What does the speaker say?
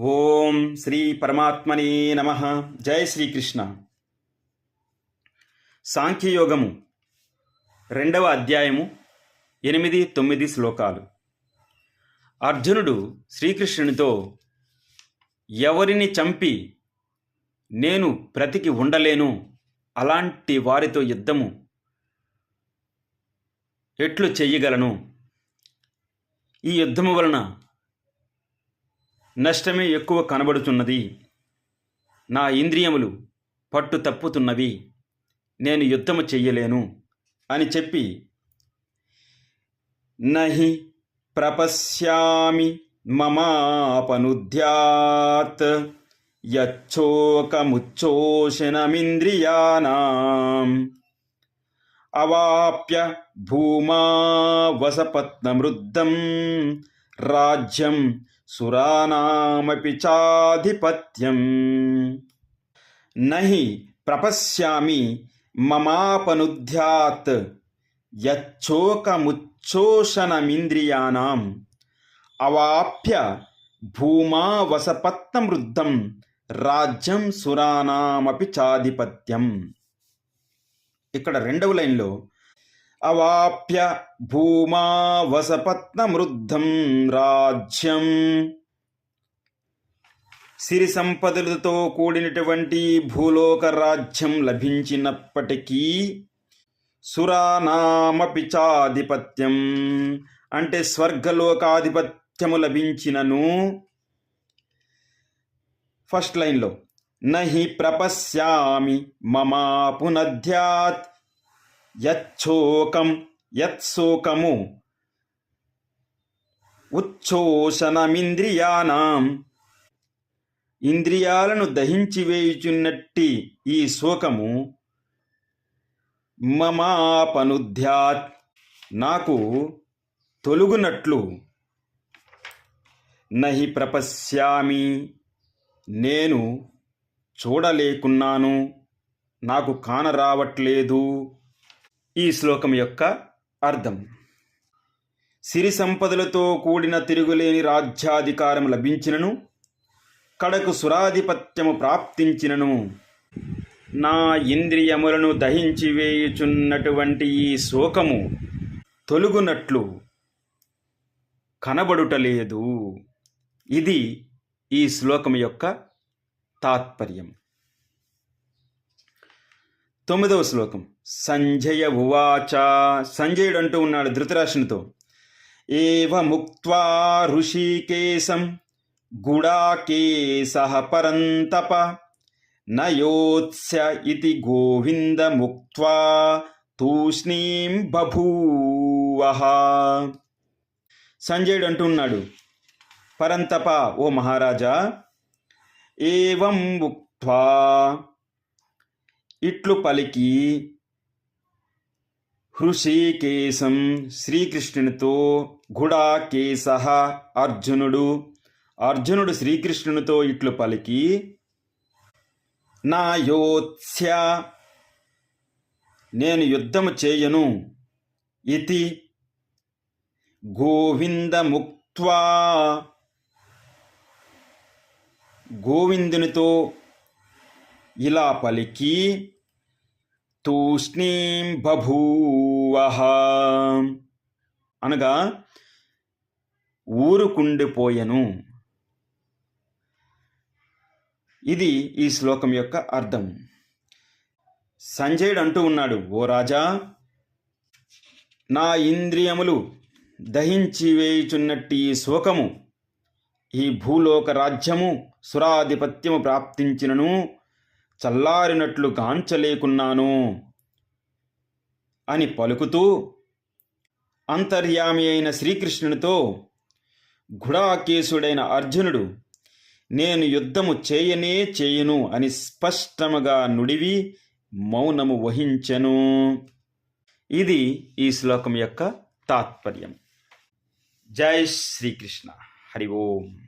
ఓం శ్రీ పరమాత్మనే నమ. జయ శ్రీకృష్ణ. సాంఖ్యయోగము రెండవ అధ్యాయము ఎనిమిది తొమ్మిది శ్లోకాలు. అర్జునుడు శ్రీకృష్ణునితో ఎవరిని చంపి నేను బ్రతికి ఉండలేను అలాంటి వారితో యుద్ధము ఎట్లు చెయ్యగలను ఈ యుద్ధము వలన నష్టమే ఎక్కువ కనబడుతున్నది. నా ఇంద్రియములు పట్టు తప్పుతున్నవి. నేను యుద్ధము చెయ్యలేను అని చెప్పి నహి ప్రపశ్యామి మమాపనుధ్యాత్ యచ్చోకముచ్చోషణమింద్రియాణం అవాప్య భూమా వసపత్నమృద్ధం రాజ్యం సురానామపి చాధిపత్యం. నహి ప్రపశ్యామి మమాపనుధ్యాత్ యచ్చోకముచ్చోషణమింద్రియానాం అవాప్య భూమా వసపత్నమృద్ధం రాజ్యం సురానామపి చాధిపత్యం. ఇక్కడ రెండవ లైన్లో అవాప్య భూమా వసపత్నమృద్ధం రాజ్యం సిరి సంపదలతో కూడినటువంటి భూలోక రాజ్యం లభించినప్పటికీ సురానామపి చాధిపత్యం అంటే స్వర్గలోకాధిపత్యము లభించినను ఫస్ట్ లైన్లో నహి ప్రపశ్యామి మమా పునధ్యాత్ యచ్చోకం యత్సోకము. ఉచ్ఛోషణమింద్రియానాం ఇంద్రియాలను దహించి వేయుచున్నట్టి ఈ శోకము మమాపనుధ్యాత్ నాకు తొలుగునట్లు. నహి ప్రపశ్యామి నేను చూడలేకున్నాను నాకు కానరావట్లేదు. ఈ శ్లోకం యొక్క అర్థం. సిరి సంపదలతో కూడిన తిరుగులేని రాజ్యాధికారం లభించినను కడకు సురాధిపత్యము ప్రాప్తించినను నా ఇంద్రియములను దహించి వేయుచున్నటువంటి ఈ శోకము తొలుగునట్లు కనబడుటలేదు ఇది ఈ శ్లోకం యొక్క తాత్పర్యం. తొమ్మిదవ శ్లోకం. సంజయ ఉవాచ. సంజయుడు అంటూ ఉన్నాడు ధృతరాష్ట్రునితో. ఏవ ముక్వా ఋషికేశం? గుడాకేశ పరంతప. నయోత్స్య ఇది గోవింద ముక్వా తూష్ణీం బభూవ. సంజయుడు అంటున్నాడు పరంతప ఓ మహారాజా. ఏవం ముక్త్వా ఇట్లు పలికి హృషికేశం శ్రీకృష్ణునితో గుడాకేశ అర్జునుడు. అర్జునుడు శ్రీకృష్ణునితో ఇట్లు పలికి నా యోత్స్య నేను యుద్ధము చేయను. ఇది గోవిందముక్త్వా. గోవిందునితో ఇలా పలికి తూష్ణీం బభూవ. అనగా ఊరుకుండిపోయెను. ఇది ఈ శ్లోకం యొక్క అర్థం. సంజయుడు అంటూ ఉన్నాడు ఓ రాజా నా ఇంద్రియములు దహించి వేయుచున్నట్టు ఈ శోకము ఈ భూలోక రాజ్యము సురాధిపత్యము ప్రాప్తించినను చల్లారినట్లు గాంచలేకున్నాను అని పలుకుతూ అంతర్యామి అయిన శ్రీకృష్ణునితో గుడాకేశుడైన అర్జునుడు నేను యుద్ధము చేయనే చేయను అని స్పష్టముగా నుడివి మౌనము వహించెను. ఇది ఈ శ్లోకం యొక్క తాత్పర్యం. జై శ్రీకృష్ణ. హరి ఓం.